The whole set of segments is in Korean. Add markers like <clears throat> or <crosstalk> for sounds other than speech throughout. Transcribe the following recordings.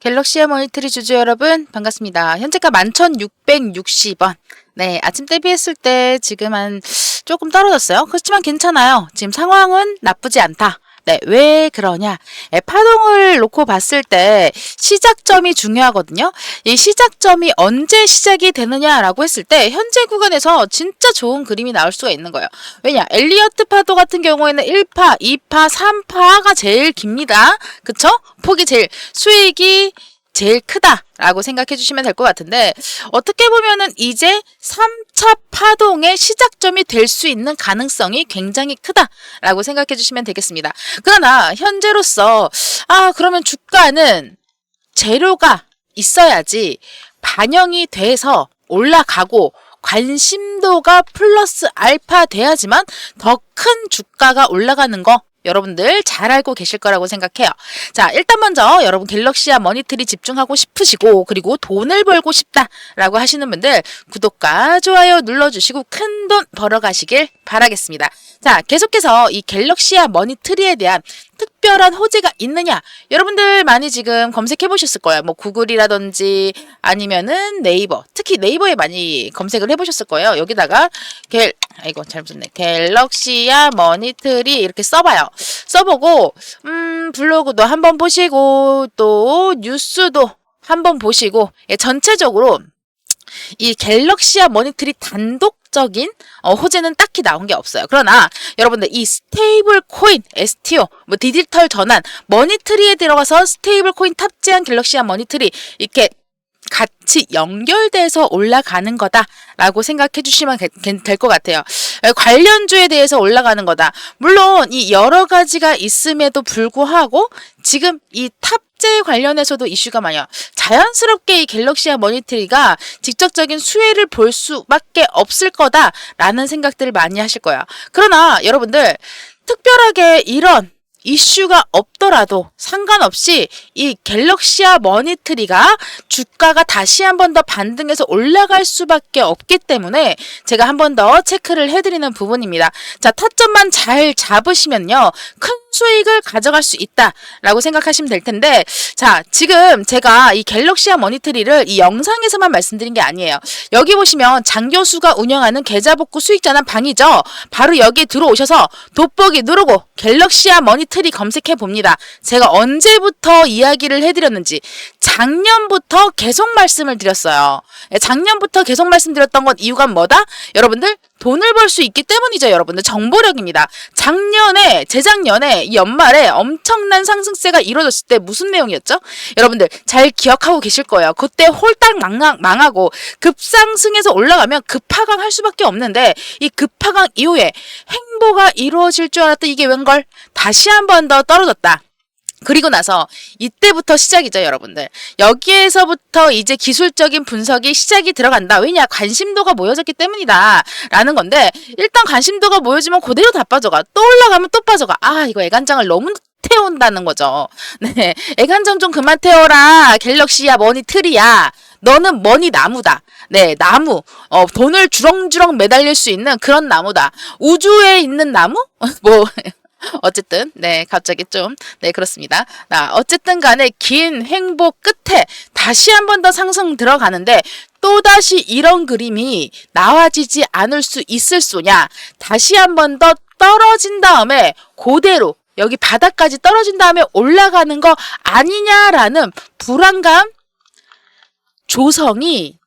갤럭시의 모니터리 주주 여러분 반갑습니다. 현재가 11,660원. 네, 아침 대비했을 때 지금 한 조금 떨어졌어요. 그렇지만 괜찮아요. 지금 상황은 나쁘지 않다. 네, 왜 그러냐? 예, 파동을 놓고 봤을 때 시작점이 중요하거든요. 이 시작점이 언제 시작이 되느냐라고 했을 때 현재 구간에서 진짜 좋은 그림이 나올 수가 있는 거예요. 왜냐? 엘리어트 파도 같은 경우에는 1파, 2파, 3파가 제일 깁니다. 그쵸? 폭이 제일 수익이 제일 크다라고 생각해 주시면 될 것 같은데 어떻게 보면은 이제 3 차 파동의 시작점이 될 수 있는 가능성이 굉장히 크다라고 생각해 주시면 되겠습니다. 그러나 현재로서 아 그러면 주가는 재료가 있어야지 반영이 돼서 올라가고 관심도가 플러스 알파 돼야지만 더 큰 주가가 올라가는 거 여러분들 잘 알고 계실 거라고 생각해요. 자, 일단 먼저 여러분 갤럭시와 머니트리 집중하고 싶으시고 그리고 돈을 벌고 싶다라고 하시는 분들 구독과 좋아요 눌러주시고 큰 돈 벌어가시길 바라겠습니다. 자, 계속해서 이 갤럭시와 머니 트리에 대한 특별한 호재가 있느냐? 여러분들 많이 지금 검색해 보셨을 거예요. 뭐 구글이라든지 아니면은 네이버, 특히 네이버에 많이 검색을 해 보셨을 거예요. 여기다가 갤 아이고 잘못 썼네. 갤럭시야 머니트리 이렇게 써 봐요. 써 보고 음 블로그도 한번 보시고 또 뉴스도 한번 보시고 예, 전체적으로 이 갤럭시와 머니트리 단독적인 어, 호재는 딱히 나온 게 없어요. 그러나 여러분들 이 스테이블 코인, STO, 뭐 디지털 전환, 머니트리에 들어가서 스테이블 코인 탑재한 갤럭시와 머니트리 이렇게 같이 연결돼서 올라가는 거다라고 생각해 주시면 될 것 같아요. 관련주에 대해서 올라가는 거다. 물론 이 여러 가지가 있음에도 불구하고 지금 이 탑 재 관련해서도 이슈가 많아요. 자연스럽게 이 갤럭시와 머니트리가 직접적인 수혜를 볼 수밖에 없을 거다라는 생각들을 많이 하실 거야. 그러나 여러분들 특별하게 이런 이슈가 없더라도 상관없이 이 갤럭시와 머니트리가 주가가 다시 한 번 더 반등해서 올라갈 수밖에 없기 때문에 제가 한 번 더 체크를 해드리는 부분입니다. 자, 타점만 잘 잡으시면요. 큰 수익을 가져갈 수 있다라고 생각하시면 될 텐데 자 지금 제가 이 갤럭시와 머니터리를 이 영상에서만 말씀드린 게 아니에요. 여기 보시면 장 교수가 운영하는 계좌복구 수익전환 방이죠? 바로 여기 들어오셔서 돋보기 누르고 갤럭시와 머니터리 검색해 봅니다. 제가 언제부터 이야기를 해드렸는지 작년부터 계속 말씀을 드렸어요. 예, 작년부터 계속 말씀드렸던 건 이유가 뭐다? 여러분들 돈을 벌 수 있기 때문이죠, 여러분들. 정보력입니다. 작년에, 재작년에, 연말에 엄청난 상승세가 이루어졌을 때 무슨 내용이었죠? 여러분들 잘 기억하고 계실 거예요. 그때 홀딱 망하, 망하고 급상승해서 올라가면 급하강 할 수밖에 없는데 이 급하강 이후에 행보가 이루어질 줄 알았던 이게 웬걸? 다시 한 번 더 떨어졌다. 그리고 나서 이때부터 시작이죠, 여러분들. 여기에서부터 이제 기술적인 분석이 시작이 들어간다. 왜냐? 관심도가 모여졌기 때문이다. 라는 건데, 일단 관심도가 모여지면 그대로 다 빠져가. 또 올라가면 또 빠져가. 아, 이거 애간장을 너무 태운다는 거죠. <laughs> 네. 애간장 좀 그만 태워라. 갤럭시야, 머니트리야. 너는 머니 나무다. 네, 나무. 어, 돈을 주렁주렁 매달릴 수 있는 그런 나무다. 우주에 있는 나무? <laughs> 뭐, <laughs> 어쨌든 네 갑자기 좀 네 그렇습니다. 나 어쨌든 간에 긴 행보 끝에 다시 한 번 더 상승 들어가는데 또다시 이런 그림이 나와지지 않을 수 있을 소냐 다시 한 번 더 떨어진 다음에 그대로 여기 바닥까지 떨어진 다음에 올라가는 거 아니냐라는 불안감 조성이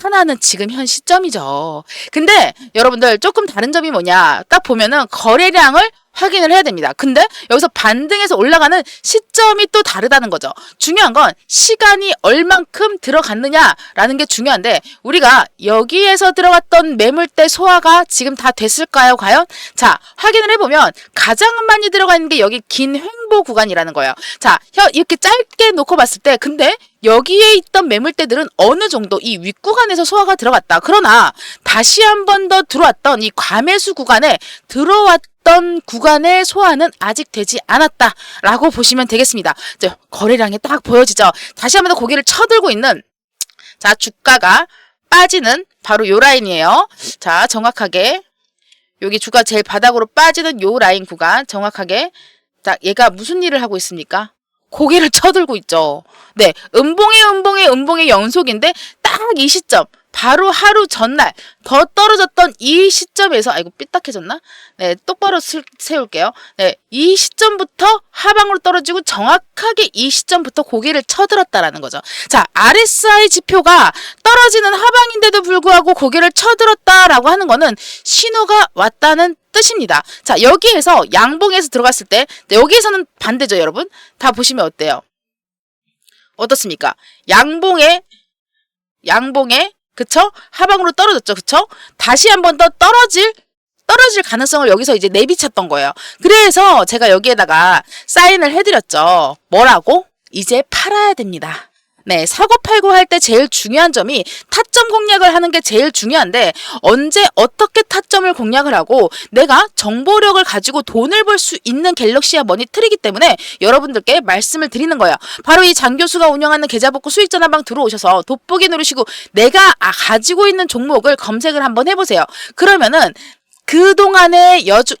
나타나는 지금 현 시점이죠. 근데 여러분들 조금 다른 점이 뭐냐 딱 보면은 거래량을 확인을 해야 됩니다. 근데 여기서 반등해서 올라가는 시점이 또 다르다는 거죠. 중요한 건 시간이 얼만큼 들어갔느냐라는 게 중요한데 우리가 여기에서 들어갔던 매물대 소화가 지금 다 됐을까요? 과연? 자, 확인을 해보면 가장 많이 들어가 있는 게 여기 긴 횡보 구간이라는 거예요. 자, 이렇게 짧게 놓고 봤을 때 근데 여기에 있던 매물대들은 어느 정도 이 윗구간에서 소화가 들어갔다. 그러나 다시 한 번 더 들어왔던 이 과매수 구간에 들어왔 어떤 구간의 소화는 아직 되지 않았다라고 보시면 되겠습니다. 자, 거래량이 딱 보여지죠. 다시 한 번 더 고개를 쳐들고 있는 자 주가가 빠지는 바로 요 라인이에요. 자 정확하게 여기 주가 제일 바닥으로 빠지는 요 라인 구간 정확하게 자 얘가 무슨 일을 하고 있습니까? 고개를 쳐들고 있죠. 네, 음봉의 음봉의 음봉의 연속인데 딱 이 시점, 바로 하루 전날 더 떨어졌던 이 시점에서 아이고 삐딱해졌나? 네, 똑바로 슬- 세울게요. 네, 이 시점부터 하방으로 떨어지고 정확하게 이 시점부터 고개를 쳐들었다라는 거죠. 자, RSI 지표가 떨어지는 하방인데도 불구하고 고개를 쳐들었다라고 하는 거는 신호가 왔다는 뜻입니다. 자, 여기에서 양봉에서 들어갔을 때 네, 여기에서는 반대죠, 여러분. 다 보시면 어때요? 어떻습니까? 양봉에 양봉에 그쵸? 하방으로 떨어졌죠, 그쵸? 다시 한 번 더 떨어질 떨어질 가능성을 여기서 이제 내비쳤던 거예요. 그래서 제가 여기에다가 사인을 해드렸죠. 뭐라고? 이제 팔아야 됩니다. 네, 사고 팔고 할 때 제일 중요한 점이 타점 공략을 하는 게 제일 중요한데 언제 어떻게 타점을 공략을 하고 내가 정보력을 가지고 돈을 벌 수 있는 갤럭시아 머니 트리기 때문에 여러분들께 말씀을 드리는 거예요. 바로 이 장 교수가 운영하는 계좌복구 수익 전환방 들어오셔서 돋보기 누르시고 내가 아, 가지고 있는 종목을 검색을 한번 해보세요. 그러면은 그동안의 여주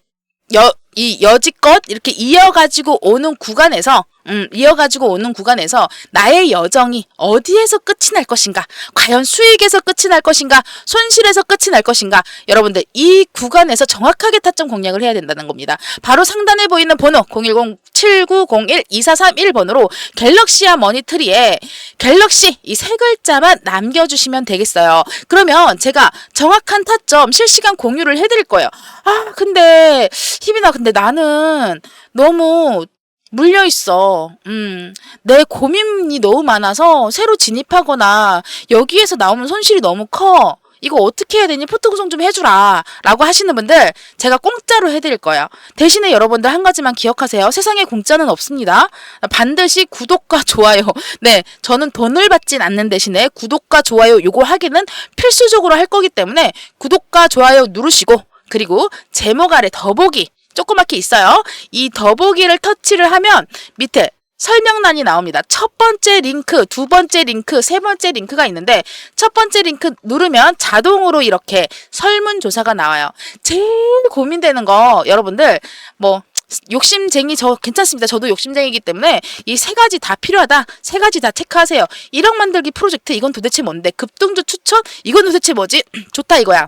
여, 이 여지껏 이렇게 이어가지고 오는 구간에서, 음, 이어가지고 오는 구간에서 나의 여정이 어디에서 끝이 날 것인가? 과연 수익에서 끝이 날 것인가? 손실에서 끝이 날 것인가? 여러분들, 이 구간에서 정확하게 타점 공략을 해야 된다는 겁니다. 바로 상단에 보이는 번호, 010-7901-2431번으로 갤럭시아 머니트리에 갤럭시 이 세 글자만 남겨주시면 되겠어요. 그러면 제가 정확한 타점 실시간 공유를 해드릴 거예요. 아, 근데, 희빈아, 근데 나는 너무 물려 있어. 음, 내 고민이 너무 많아서 새로 진입하거나 여기에서 나오는 손실이 너무 커. 이거 어떻게 해야 되니? 포트 구성 좀 해주라. 라고 하시는 분들, 제가 공짜로 해드릴 거예요. 대신에 여러분들 한 가지만 기억하세요. 세상에 공짜는 없습니다. 반드시 구독과 <laughs> 좋아요. 네, 저는 돈을 받진 않는 대신에 구독과 좋아요 요거 하기는 필수적으로 할 거기 때문에 구독과 좋아요 누르시고, 그리고 제목 아래 더보기 조그맣게 있어요. 이 더보기를 터치를 하면 밑에 설명란이 나옵니다. 첫 번째 링크, 두 번째 링크, 세 번째 링크가 있는데 첫 번째 링크 누르면 자동으로 이렇게 설문조사가 나와요. 제일 고민되는 거 여러분들 뭐 욕심쟁이 저 괜찮습니다. 저도 욕심쟁이기 때문에 이 세 가지 다 필요하다. 세 가지 다 체크하세요. 1억 만들기 프로젝트 이건 도대체 뭔데? 급등주 추천 이건 도대체 뭐지? <clears throat> 좋다 이거야.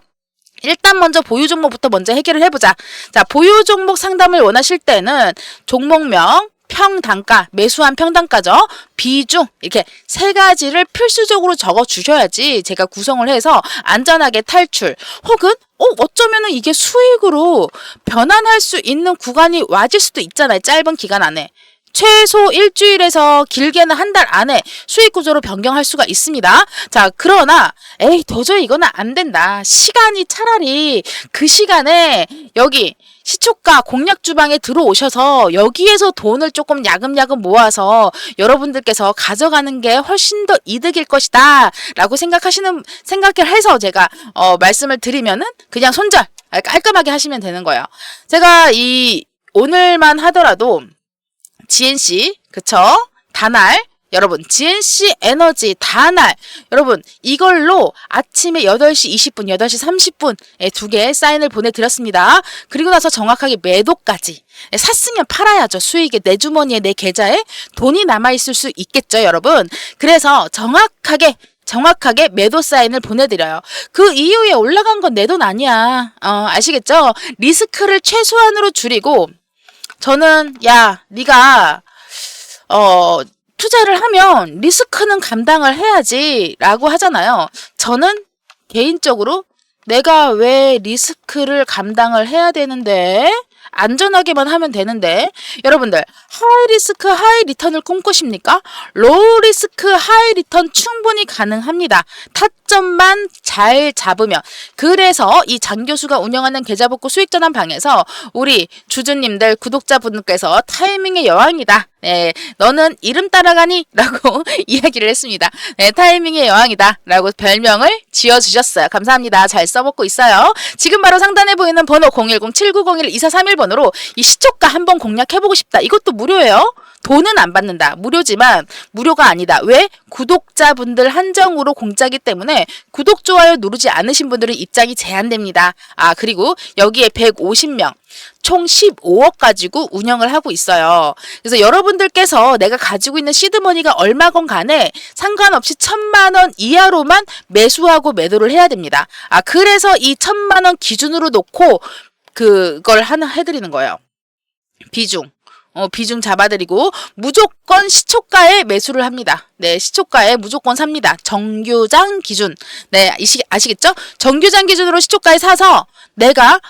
일단 먼저 보유 종목부터 먼저 해결을 해보자. 자, 보유 종목 상담을 원하실 때는 종목명, 평단가, 매수한 평단가죠. 비중 이렇게 세 가지를 필수적으로 적어 주셔야지 제가 구성을 해서 안전하게 탈출 혹은 어 어쩌면은 이게 수익으로 변환할 수 있는 구간이 와질 수도 있잖아요. 짧은 기간 안에. 최소 일주일에서 길게는 한 달 안에 수익 구조로 변경할 수가 있습니다. 자, 그러나 에이 도저히 이거는 안 된다. 시간이 차라리 그 시간에 여기 시초가 공략 주방에 들어오셔서 여기에서 돈을 조금 야금야금 모아서 여러분들께서 가져가는 게 훨씬 더 이득일 것이다. 라고 생각하시는, 생각을 해서 제가, 어, 말씀을 드리면은 그냥 손절, 깔끔하게 하시면 되는 거예요. 제가 이, 오늘만 하더라도 GNC, 그쵸? 다날, 여러분, GNC 에너지 다날, 여러분, 이걸로 아침에 8시 20분, 8시 30분에 두 개 사인을 보내드렸습니다. 그리고 나서 정확하게 매도까지. 예, 샀으면 팔아야죠. 수익에 내 주머니에 내 계좌에 돈이 남아있을 수 있겠죠, 여러분. 그래서 정확하게 정확하게 매도 사인을 보내드려요. 그 이후에 올라간 건 내 돈 아니야. 어, 아시겠죠? 리스크를 최소한으로 줄이고, 저는 야 네가 어 투자를 하면 리스크는 감당을 해야지라고 하잖아요. 저는 개인적으로 내가 왜 리스크를 감당을 해야 되는데 안전하게만 하면 되는데 여러분들 하이 리스크 하이 리턴을 꿈꾸십니까? 로우 리스크 하이 리턴 충분히 가능합니다. 타점만 잘 잡으면 그래서 이 장 교수가 운영하는 계좌복구 수익 전환 방에서 우리 주주님들 구독자분께서 타이밍의 여왕이다. 네, 너는 이름 따라가니? <laughs> 라고 <laughs> 이야기를 했습니다. 네, 타이밍의 여왕이다. 라고 별명을 지어주셨어요. 감사합니다. 잘 써먹고 있어요. 지금 바로 상단에 보이는 번호 010-7901-2431번으로 이 시초가 한번 공략해보고 싶다. 이것도 무료예요. 돈은 안 받는다. 무료지만 무료가 아니다. 왜? 구독자분들 한정으로 공짜기 때문에 구독, 좋아요 누르지 않으신 분들은 입장이 제한됩니다. 아, 그리고 여기에 150명. 총 15억 가지고 운영을 하고 있어요. 그래서 여러분들께서 내가 가지고 있는 시드머니가 얼마건 간에 상관없이 천만 원 이하로만 매수하고 매도를 해야 됩니다. 아, 그래서 이 천만 원 기준으로 놓고 그걸 하나 해드리는 거예요. 비중. 어, 비중 잡아드리고 무조건 시초가에 매수를 합니다. 네, 시초가에 무조건 삽니다. 정규장 기준. 네, 아시, 아시겠죠? 정규장 기준으로 시초가에 사서 내가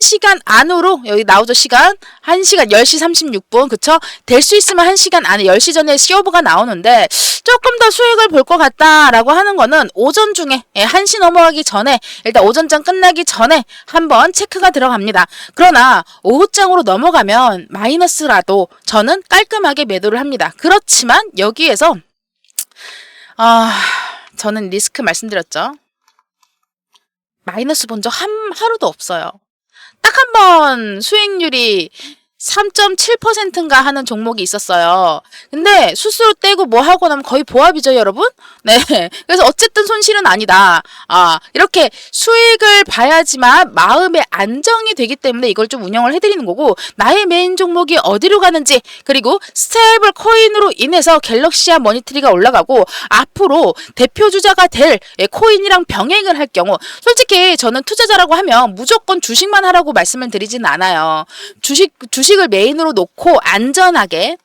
1시간 안으로 여기 나오죠 시간 1시간 10시 36분 그쵸? 될 수 있으면 1시간 안에 10시 전에 시오브가 나오는데 조금 더 수익을 볼 것 같다라고 하는 거는 오전 중에 예, 1시 넘어가기 전에 일단 오전장 끝나기 전에 한번 체크가 들어갑니다. 그러나 오후장으로 넘어가면 마이너스라도 저는 깔끔하게 매도를 합니다. 그렇지만 여기에서 아 저는 리스크 말씀드렸죠. 마이너스 본 적 한 하루도 없어요. 딱 한 번 수익률이 3.7%인가 하는 종목이 있었어요. 근데 수수료 떼고 뭐 하고 나면 거의 보합이죠, 여러분? 네. <laughs> 그래서 어쨌든 손실은 아니다. 아, 이렇게 수익을 봐야지만 마음의 안정이 되기 때문에 이걸 좀 운영을 해드리는 거고, 나의 메인 종목이 어디로 가는지, 그리고 스테이블 코인으로 인해서 갤럭시아 머니트리가 올라가고, 앞으로 대표 주자가 될 예, 코인이랑 병행을 할 경우, 솔직히 저는 투자자라고 하면 무조건 주식만 하라고 말씀을 드리진 않아요. 주식, 주식 을 메인으로 놓고 안전하게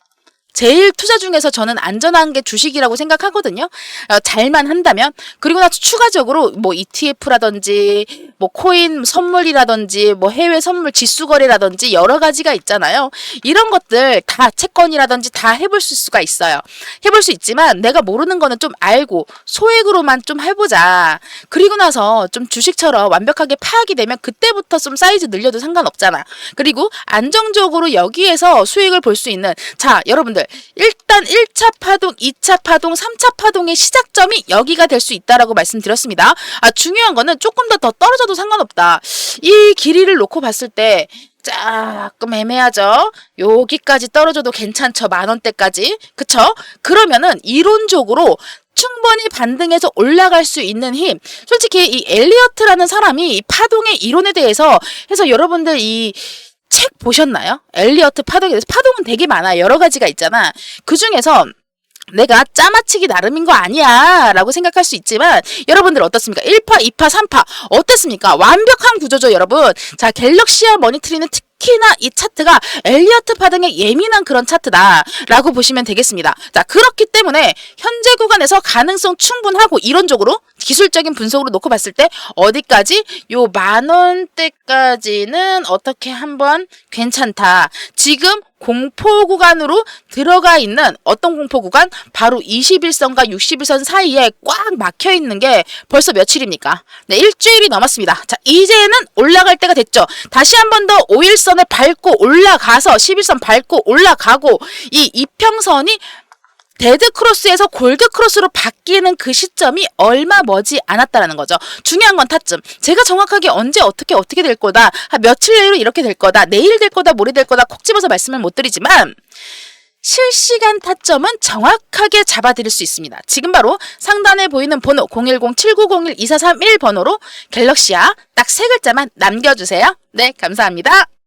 제일 투자 중에서 저는 안전한 게 주식이라고 생각하거든요. 어, 잘만 한다면 그리고 나서 추가적으로 뭐 ETF라든지 뭐 코인 선물이라든지 뭐 해외 선물 지수 거래라든지 여러 가지가 있잖아요. 이런 것들 다 채권이라든지 다 해볼 수가 있어요. 해볼 수 있지만 내가 모르는 거는 좀 알고 소액으로만 좀 해보자. 그리고 나서 좀 주식처럼 완벽하게 파악이 되면 그때부터 좀 사이즈 늘려도 상관없잖아. 그리고 안정적으로 여기에서 수익을 볼 수 있는 자 여러분들 일단 1차 파동, 2차 파동, 3차 파동의 시작점이 여기가 될 수 있다라고 말씀드렸습니다. 아, 중요한 거는 조금 더 더 떨어져도 상관없다. 이 길이를 놓고 봤을 때 조금 애매하죠. 여기까지 떨어져도 괜찮죠. 만 원대까지. 그쵸? 그러면은 이론적으로 충분히 반등해서 올라갈 수 있는 힘. 솔직히 이 엘리어트라는 사람이 이 파동의 이론에 대해서 해서 여러분들 이 책 보셨나요? 엘리어트 파동에 대해서 파동은 되게 많아. 여러 가지가 있잖아. 그 중에서 내가 짜맞히기 나름인 거 아니야 라고 생각할 수 있지만 여러분들 어떻습니까? 1파, 2파, 3파 어땠습니까? 완벽한 구조죠 여러분 자 갤럭시아 머니트리는 특 히나 이 차트가 엘리어트 파동에 예민한 그런 차트다 라고 보시면 되겠습니다 자 그렇기 때문에 현재 구간에서 가능성 충분하고 이론적으로 기술적인 분석으로 놓고 봤을 때 어디까지 요 만원대까지는 어떻게 한번 괜찮다 지금 공포 구간으로 들어가 있는 어떤 공포 구간? 바로 21선과 61선 사이에 꽉 막혀 있는 게 벌써 며칠입니까? 네, 일주일이 넘었습니다. 자, 이제는 올라갈 때가 됐죠. 다시 한 번 더 5일선 을 밟고 올라가서 11선 밟고 올라가고 이 이평선이 데드 크로스에서 골드 크로스로 바뀌는 그 시점이 얼마 머지 않았다라는 거죠. 중요한 건 타점. 제가 정확하게 언제 어떻게 어떻게 될 거다. 한 며칠 내로 이렇게 될 거다. 내일 될 거다. 모레 될 거다. 콕 집어서 말씀을 못 드리지만 실시간 타점은 정확하게 잡아드릴 수 있습니다. 지금 바로 상단에 보이는 번호 010-7901-2431 번호로 갤럭시아 딱 세 글자만 남겨주세요. 네, 감사합니다.